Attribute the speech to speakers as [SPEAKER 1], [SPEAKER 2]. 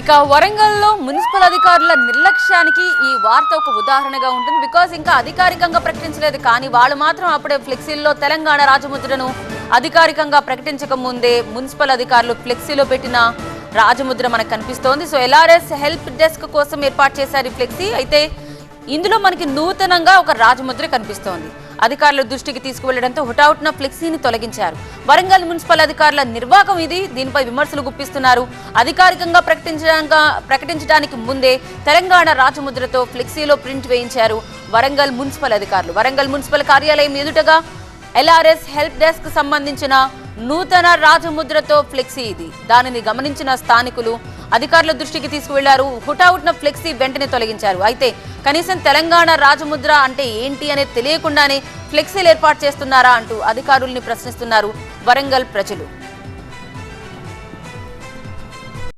[SPEAKER 1] ఇక వరంగల్లో మున్సిపల్ అధికారుల నిర్లక్ష్యానికి ఈ వార్త ఒక ఉదాహరణగా ఉంటుంది. బికాస్ ఇంకా అధికారికంగా ప్రకటించలేదు. కానీ వాళ్ళు మాత్రం అప్పుడే ఫ్లెక్సీల్లో తెలంగాణ రాజముద్రను అధికారికంగా ప్రకటించక ముందే మున్సిపల్ అధికారులు ఫ్లెక్సీలో పెట్టిన రాజముద్ర మనకు కనిపిస్తోంది. సో ఎల్ఆర్ఎస్ హెల్ప్ డెస్క్ కోసం ఏర్పాటు చేశారు ఈ ఫ్లెక్సీ. అయితే ఇందులో మనకి నూతనంగా ఒక రాజముద్ర కనిపిస్తోంది. అధికారుల దృష్టికి తీసుకువెళ్ళడంతో హుటౌట్న ఫ్లెక్సీని తొలగించారు. వరంగల్ మున్సిపల్ అధికారుల నిర్వాహకం ఇది. దీనిపై విమర్శలు గుప్పిస్తున్నారు. అధికారికంగా ప్రకటించడానికి ప్రకటించడానికి ముందే తెలంగాణ రాజముద్రతో ఫ్లెక్సీలో ప్రింట్ వేయించారు వరంగల్ మున్సిపల్ అధికారులు. వరంగల్ మున్సిపల్ కార్యాలయం ఎదుటగా ఎల్ఆర్ఎస్ హెల్ప్ డెస్క్ సంబంధించిన నూతన రాజముద్రతో ఫ్లెక్సీ ఇది. దానిని గమనించిన స్థానికులు అధికారుల దృష్టికి తీసుకువెళ్ళారు. హుటాహుట్న ఫ్లెక్సీ వెంటనే తొలగించారు. అయితే కనీసం తెలంగాణ రాజముద్ర అంటే ఏంటి అనేది తెలియకుండానే ఫ్లెక్సీలు ఏర్పాటు చేస్తున్నారా అంటూ అధికారుల్ని ప్రశ్నిస్తున్నారు వరంగల్ ప్రజలు.